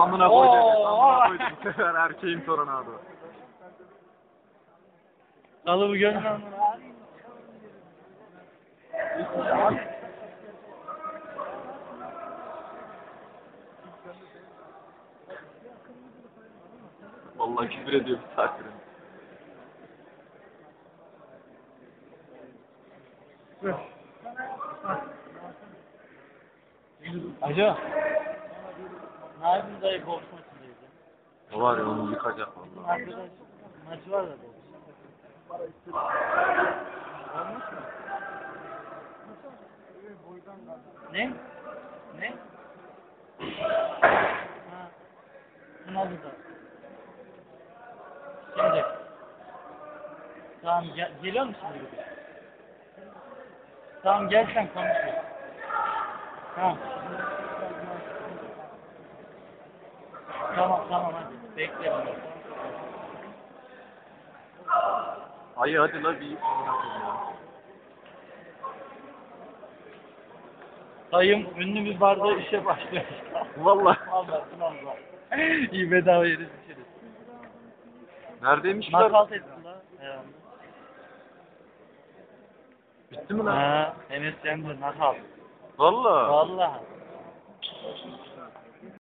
Amına. Oo. Amına koydum. Bu sefer erkeğin tornadı. Kalıbı gönlüm. Vallahi küfür ediyor bir saattir. Yapayım dayı boks maçındayız ya. O var ya onu yıkacak vallahi. Arkadaş maçı var da boks. Olmuş mu? Ne? Ne? Ha. Bunu aldı da. Şimdi. Tamam gel geliyor musun şimdi? Tamam gel sen konuş. Tamam. Tamam tamam hadi. Bekle beni. Ayı hadi la bir. Dayım ünlü bir barda işe başlıyor. Vallahi. Allah Allah. İyi bedava yeriz içeriz. Neredeymiş lan? Nakalt etsin la. herhalde. Bitti mi lan? Ha, Enes Cem'de nakalt. Vallahi. Vallahi.